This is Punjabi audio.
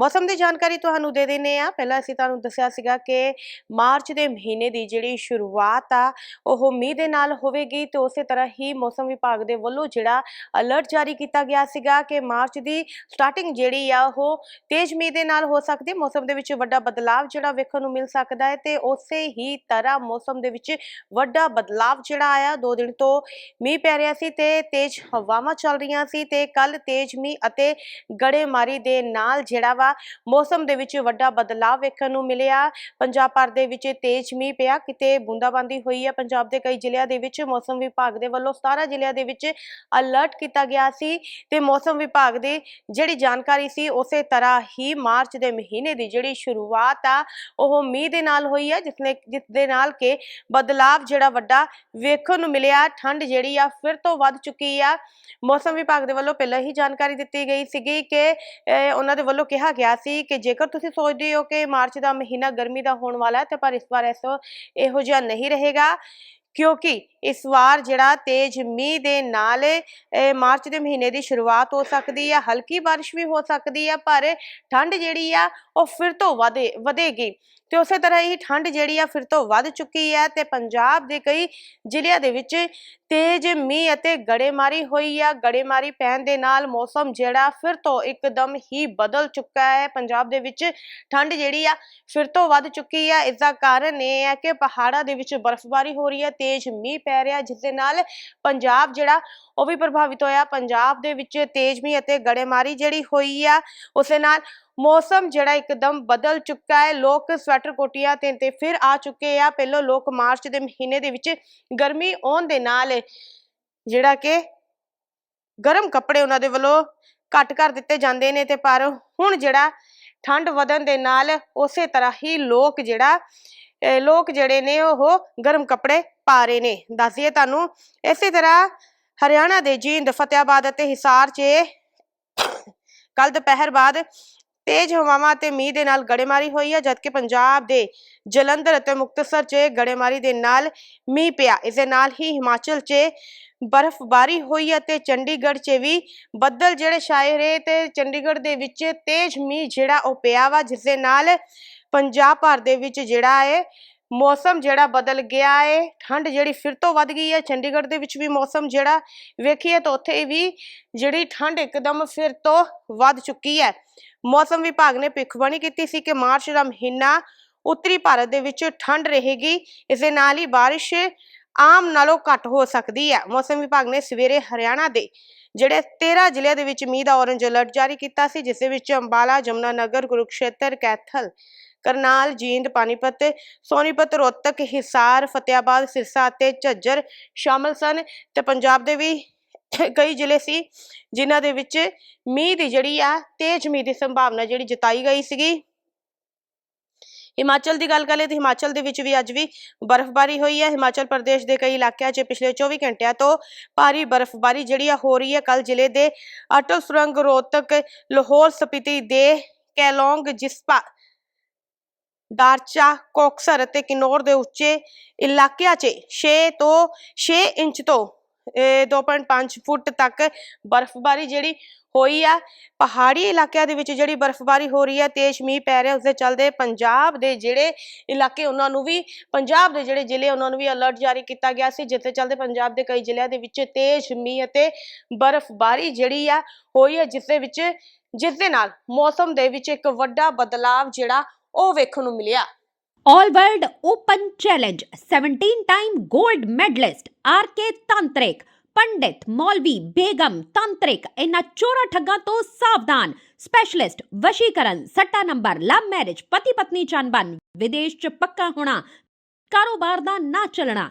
ਮੌਸਮ ਦੀ ਜਾਣਕਾਰੀ ਤੁਹਾਨੂੰ ਦੇ ਦਿੰਨੇ ਆ ਪਹਿਲਾਂ ਅਸੀਂ ਤੁਹਾਨੂੰ ਦੱਸਿਆ ਸੀਗਾ ਕਿ ਮਾਰਚ ਦੇ ਮਹੀਨੇ ਦੀ ਜਿਹੜੀ ਸ਼ੁਰੂਆਤ ਆ, ਉਹ ਮੀਂਹ ਦੇ ਨਾਲ ਹੋਵੇਗੀ ਤੇ ਉਸੇ ਤਰ੍ਹਾਂ ਹੀ ਮੌਸਮ ਵਿਭਾਗ ਦੇ ਵੱਲੋਂ ਜਿਹੜਾ ਅਲਰਟ ਜਾਰੀ ਕੀਤਾ ਗਿਆ ਸੀਗਾ ਕਿ ਮਾਰਚ ਦੀ ਸਟਾਰਟਿੰਗ ਜਿਹੜੀ ਆ, ਉਹ ਤੇਜ਼ ਮੀਂਹ ਦੇ ਨਾਲ ਹੋ ਸਕਦੀ, ਮੌਸਮ ਦੇ ਵਿੱਚ ਵੱਡਾ ਬਦਲਾਵ ਜਿਹੜਾ ਵੇਖਣ ਨੂੰ ਮਿਲ ਸਕਦਾ ਹੈ ਤੇ ਉਸੇ ਹੀ ਤਰ੍ਹਾਂ ਮੌਸਮ ਦੇ ਵਿੱਚ ਵੱਡਾ ਬਦਲਾਵ ਜਿਹੜਾ ਆਇਆ, ਦੋ ਦਿਨ ਤੋਂ ਮੀਂਹ ਪੈ ਰਿਹਾ ਸੀ ਤੇ ਤੇਜ਼ ਹਵਾਵਾਂ ਚੱਲ ਰਹੀਆਂ ਸੀ ਤੇ ਕੱਲ ਤੇਜ਼ ਮੀਂਹ ਅਤੇ ਗੜੇਮਾਰੀ ਦੇ ਨਾਲ ਜਿਹੜਾ ਵਾ ਮੌਸਮ ਦੇ ਵਿੱਚ ਵੱਡਾ ਬਦਲਾਅ ਵੇਖਣ ਨੂੰ ਮਿਲਿਆ। ਪੰਜਾਬ ਭਰ ਦੇ ਵਿੱਚ ਤੇਜ਼ ਮੀਂਹ ਪਿਆ, ਕਿਤੇ ਬੂੰਦਾਬਾਂਦੀ ਹੋਈ ਹੈ। ਪੰਜਾਬ ਦੇ ਕਈ ਜ਼ਿਲ੍ਹਿਆਂ ਦੇ ਵਿੱਚ ਮੌਸਮ ਵਿਭਾਗ ਦੇ ਵੱਲੋਂ 17 ਜ਼ਿਲ੍ਹਿਆਂ ਦੇ ਵਿੱਚ ਅਲਰਟ ਕੀਤਾ ਗਿਆ ਸੀ ਤੇ ਮੌਸਮ ਵਿਭਾਗ ਦੀ ਜਿਹੜੀ ਜਾਣਕਾਰੀ ਸੀ, ਉਸੇ ਤਰ੍ਹਾਂ ਹੀ ਮਾਰਚ ਦੇ ਮਹੀਨੇ ਦੀ ਜਿਹੜੀ ਸ਼ੁਰੂਆਤ ਆ, ਉਹ ਮੀਂਹ ਦੇ ਨਾਲ ਹੋਈ ਹੈ, ਜਿਸਨੇ ਜਿਸ ਦੇ ਨਾਲ ਕਿ ਬਦਲਾਵ ਜਿਹੜਾ ਵੱਡਾ ਵੇਖਣ ਨੂੰ ਮਿਲਿਆ। ਠੰਡ ਜਿਹੜੀ ਆ, ਫਿਰ ਤੋਂ ਵੱਧ ਚੁੱਕੀ ਆ। ਮੌਸਮ ਵਿਭਾਗ ਦੇ ਵੱਲੋਂ ਪਹਿਲਾਂ ਹੀ ਜਾਣਕਾਰੀ ਦਿੱਤੀ ਗਈ ਸੀਗੀ ਕਿ ਉਹਨਾਂ ਦੇ ਵੱਲੋਂ ਕਿਹਾ ਗਿਆ ਸੀ ਕਿ ਜੇਕਰ ਤੁਸੀਂ ਸੋਚਦੇ ਹੋ ਕਿ ਮਾਰਚ ਦਾ ਮਹੀਨਾ ਗਰਮੀ ਦਾ ਹੋਣ ਵਾਲਾ ਹੈ, ਤੇ ਪਰ ਇਸ ਵਾਰ ਇਸ ਇਹੋ ਜਿਹਾ ਨਹੀਂ ਰਹੇਗਾ, ਕਿਉਂਕਿ ਇਸ ਵਾਰ ਜਿਹੜਾ ਤੇਜ਼ ਮੀਂਹ ਦੇ ਨਾਲ ਅਹ, ਮਾਰਚ ਦੇ ਮਹੀਨੇ ਦੀ ਸ਼ੁਰੂਆਤ ਹੋ ਸਕਦੀ ਹੈ ਹਲਕੀ ਬਾਰਿਸ਼ ਵੀ ਹੋ ਸਕਦੀ ਹੈ ਪਰ ਠੰਡ ਜਿਹੜੀ ਆ ਉਹ ਫਿਰ ਤੋਂ ਵਧੇ ਵਧੇਗੀ। ਤੇ ਉਸੇ ਤਰ੍ਹਾਂ ਹੀ ਠੰਡ ਜਿਹੜੀ ਆ ਫਿਰ ਤੋਂ ਵੱਧ ਚੁੱਕੀ ਹੈ ਤੇ ਪੰਜਾਬ ਦੇ ਕਈ ਜ਼ਿਲ੍ਹਿਆਂ ਦੇ ਵਿੱਚ ਤੇਜ਼ ਮੀਂਹ ਅਤੇ ਗੜੇਮਾਰੀ ਹੋਈ ਆ। ਗੜੇਮਾਰੀ ਪੈਣ ਦੇ ਨਾਲ ਮੌਸਮ ਜਿਹੜਾ ਫਿਰ ਤੋਂ ਇੱਕਦਮ ਹੀ ਬਦਲ ਚੁੱਕਾ ਹੈ। ਪੰਜਾਬ ਦੇ ਵਿੱਚ ਠੰਡ ਜਿਹੜੀ ਆ ਫਿਰ ਤੋਂ ਵੱਧ ਚੁੱਕੀ ਆ। ਇਸ ਦਾ ਕਾਰਨ ਇਹ ਹੈ ਕਿ ਪਹਾੜਾਂ ਦੇ ਵਿੱਚ ਬਰਫ਼ਬਾਰੀ ਹੋ ਰਹੀ ਹੈ ਤੇਜ਼ ਮੀਂਹ ਪੈ ਰਿਹਾ ਜਿਸ ਦੇ ਨਾਲ ਪੰਜਾਬ ਜਿਹੜਾ ਉਹ ਵੀ ਪ੍ਰਭਾਵਿਤ ਹੋਇਆ। ਪੰਜਾਬ ਦੇ ਵਿੱਚ ਤੇਜ਼ ਮੀਂਹ ਅਤੇ ਗੜੇਮਾਰੀ ਜਿਹੜੀ ਹੋਈ ਆ, ਉਸੇ ਨਾਲ ਮੌਸਮ ਜਿਹੜਾ ਇੱਕਦਮ ਬਦਲ ਚੁੱਕਾ ਹੈ। ਲੋਕ ਸਵੈਟਰ ਕੋਟੀਆਂ ਤੇ ਤੇ ਫਿਰ ਆ ਚੁੱਕੇ ਆ। ਪਹਿਲਾਂ ਲੋਕ ਮਾਰਚ ਦੇ ਮਹੀਨੇ ਦੇ ਵਿੱਚ ਗਰਮੀ ਆਉਣ ਦੇ ਨਾਲ ਜਿਹੜਾ ਕਿ ਗਰਮ ਕੱਪੜੇ ਉਹਨਾਂ ਦੇ ਵੱਲੋਂ ਘੱਟ ਕਰ ਦਿੱਤੇ ਜਾਂਦੇ ਨੇ ਤੇ ਪਰ ਹੁਣ ਜਿਹੜਾ ਠੰਡ ਵਧਣ ਦੇ ਨਾਲ ਉਸੇ ਤਰ੍ਹਾਂ ਹੀ ਲੋਕ ਜਿਹੜਾ ਲੋਕ ਜਿਹੜੇ ਨੇ ਉਹ ਗਰਮ ਕੱਪੜੇ ਪਾ ਰਹੇ ਨੇ। ਦੱਸੀਏ ਤੁਹਾਨੂੰ, ਇਸੇ ਤਰ੍ਹਾਂ ਹਰਿਆਣਾ ਦੇ ਜੀਂਦ, ਫਤਿਆਬਾਦ ਅਤੇ ਹਿਸਾਰ 'ਚ ਕੱਲ ਦੁਪਹਿਰ ਬਾਅਦ ਤੇਜ਼ ਹਵਾਵਾਂ ਤੇ ਮੀਂਹ ਦੇ ਨਾਲ ਗੜੇਮਾਰੀ ਹੋਈ ਹੈ, ਜਦਕਿ ਪੰਜਾਬ ਦੇ ਜਲੰਧਰ ਅਤੇ ਮੁਕਤਸਰ 'ਚ ਗੜੇਮਾਰੀ ਦੇ ਨਾਲ ਮੀਂਹ ਪਿਆ। ਇਸ ਦੇ ਨਾਲ ਹੀ ਹਿਮਾਚਲ 'ਚ ਬਰਫ਼ਬਾਰੀ ਹੋਈ ਅਤੇ ਚੰਡੀਗੜ੍ਹ 'ਚ ਵੀ ਬੱਦਲ ਜਿਹੜੇ ਛਾਏ ਰਹੇ ਤੇ ਚੰਡੀਗੜ੍ਹ ਦੇ ਵਿੱਚ ਤੇਜ਼ ਮੀਂਹ ਜਿਹੜਾ ਉਹ ਪਿਆ ਵਾ, ਜਿਸ ਦੇ ਨਾਲ ਪੰਜਾਬ ਭਰ ਦੇ ਵਿੱਚ ਜਿਹੜਾ ਹੈ ਮੌਸਮ ਜਿਹੜਾ ਬਦਲ ਗਿਆ ਹੈ ਠੰਡ ਜਿਹੜੀ ਫਿਰ ਤੋਂ ਵੱਧ ਗਈ ਹੈ ਚੰਡੀਗੜ੍ਹ ਦੇ ਵਿੱਚ ਵੀ ਮੌਸਮ ਜਿਹੜਾ ਵੇਖੀਏ ਤਾਂ ਉੱਥੇ ਵੀ ਜਿਹੜੀ ਠੰਡ ਇੱਕਦਮ ਫਿਰ ਤੋਂ ਵੱਧ ਚੁੱਕੀ ਹੈ ਮੌਸਮ ਵਿਭਾਗ ਨੇ ਭਿੱਖਬਾਣੀ ਕੀਤੀ ਸੀ ਕਿ ਮਾਰਚ ਦਾ ਮਹੀਨਾ ਉੱਤਰੀ ਭਾਰਤ ਦੇ ਵਿੱਚ ਠੰਡ ਰਹੇਗੀ ਇਸ ਦੇ ਨਾਲ ਹੀ ਬਾਰਿਸ਼ ਆਮ ਨਾਲੋਂ ਘੱਟ ਹੋ ਸਕਦੀ ਹੈ ਮੌਸਮ ਵਿਭਾਗ ਨੇ ਸਵੇਰੇ ਹਰਿਆਣਾ ਦੇ ਜਿਹੜੇ 13 ਜ਼ਿਲ੍ਹਿਆਂ ਦੇ ਵਿੱਚ ਮੀਂਹ ਦਾ ਔਰੰਜ ਅਲਰਟ ਜਾਰੀ ਕੀਤਾ ਸੀ, ਜਿਸ ਦੇ ਵਿੱਚ ਅੰਬਾਲਾ ਜਮਨਾਨਗਰ ਕੁਰੂਕਸ਼ੇਤਰ, ਕੈਥਲ ਕਰਨਾਲ, ਜੀਂਦ, ਪਾਨੀਪਤ, ਸੋਨੀਪਤ, ਰੋਹਤਕ, ਹਿਸਾਰ, ਫਤਿਆਬਾਦ, ਸਿਰਸਾ ਅਤੇ ਝੱਜਰ ਸ਼ਾਮਲ ਸਨ ਤੇ ਪੰਜਾਬ ਦੇ ਵੀ ਕਈ ਜ਼ਿਲ੍ਹੇ ਸੀ ਜਿਨ੍ਹਾਂ ਦੇ ਵਿੱਚ ਮੀਂਹ ਦੀ ਜਿਹੜੀ ਆ, ਤੇਜ਼ ਮੀਂਹ ਦੀ ਸੰਭਾਵਨਾ ਜਿਹੜੀ ਜਤਾਈ ਗਈ ਸੀਗੀ। ਹਿਮਾਚਲ ਦੀ ਗੱਲ ਕਰੀਏ ਤਾਂ ਹਿਮਾਚਲ ਦੇ ਵਿੱਚ ਵੀ ਅੱਜ ਵੀ ਬਰਫ਼ਬਾਰੀ ਹੋਈ ਹੈ। ਹਿਮਾਚਲ ਪ੍ਰਦੇਸ਼ ਦੇ ਕਈ ਇਲਾਕਿਆਂ 'ਚ ਪਿਛਲੇ 24 ਘੰਟਿਆਂ ਤੋਂ ਭਾਰੀ ਬਰਫ਼ਬਾਰੀ ਜਿਹੜੀ ਆ ਹੋ ਰਹੀ ਹੈ। ਕੱਲ ਜ਼ਿਲ੍ਹੇ ਦੇ ਅਟਲ ਸੁਰੰਗ, ਰੋਹਤਕ, ਲਾਹੌਰ, ਸਪੀਤੀ ਦੇ ਕੈਲੋਂਗ, ਜਿਸਪਾ ਦਾਰਚਾ ਕੋਕਸਰ ਅਤੇ ਕਿਨੌਰ ਦੇ ਉੱਚੇ ਇਲਾਕਿਆਂ 'ਚ 6 ਤੋਂ 6 ਇੰਚ ਤੋਂ ਇਹ 2.5 ਫੁੱਟ ਤੱਕ ਬਰਫ਼ਬਾਰੀ ਜਿਹੜੀ ਹੋਈ ਆ। ਪਹਾੜੀ ਇਲਾਕਿਆਂ ਦੇ ਵਿੱਚ ਜਿਹੜੀ ਬਰਫ਼ਬਾਰੀ ਹੋ ਰਹੀ ਹੈ ਤੇਜ਼ ਮੀਂਹ ਪੈ ਰਿਹਾ ਉਸ ਦੇ ਚੱਲਦੇ ਪੰਜਾਬ ਦੇ ਜਿਹੜੇ ਇਲਾਕੇ, ਉਹਨਾਂ ਨੂੰ ਵੀ, ਪੰਜਾਬ ਦੇ ਜਿਹੜੇ ਜ਼ਿਲ੍ਹੇ, ਉਹਨਾਂ ਨੂੰ ਵੀ ਅਲਰਟ ਜਾਰੀ ਕੀਤਾ ਗਿਆ ਸੀ ਜਿਸ ਦੇ ਚੱਲਦੇ ਪੰਜਾਬ ਦੇ ਕਈ ਜ਼ਿਲ੍ਹਿਆਂ ਦੇ ਵਿੱਚ ਤੇਜ਼ ਮੀਂਹ ਅਤੇ ਬਰਫ਼ਬਾਰੀ ਜਿਹੜੀ ਆ ਹੋਈ ਹੈ ਜਿਸ ਦੇ ਵਿੱਚ, ਜਿਸ ਦੇ ਨਾਲ ਮੌਸਮ ਦੇ ਵਿੱਚ ਇੱਕ ਵੱਡਾ ਬਦਲਾਵ ਜਿਹੜਾ ਉਹ ਵੇਖਣ ਨੂੰ ਮਿਲਿਆ। All World Open Challenge 17 time gold medalist RK Tantrik ਪੰਡਿਤ ਮੌਲਵੀ ਬੇਗਮ ਤੰਤਰਿਕ ਇਹਨਾਂ ਚੋਰਾ ਠੱਗਾਂ ਤੋਂ ਸਾਵਧਾਨ ਸਪੈਸ਼ਲਿਸਟ ਵਸ਼ੀਕਰਨ ਸੱਟਾ ਨੰਬਰ ਲਵ ਮੈਰਿਜ ਪਤੀ ਪਤਨੀ ਚੰਬਨ ਵਿਦੇਸ਼ ਚ ਪੱਕਾ ਹੋਣਾ, ਕਾਰੋਬਾਰ ਦਾ ਨਾ ਚੱਲਣਾ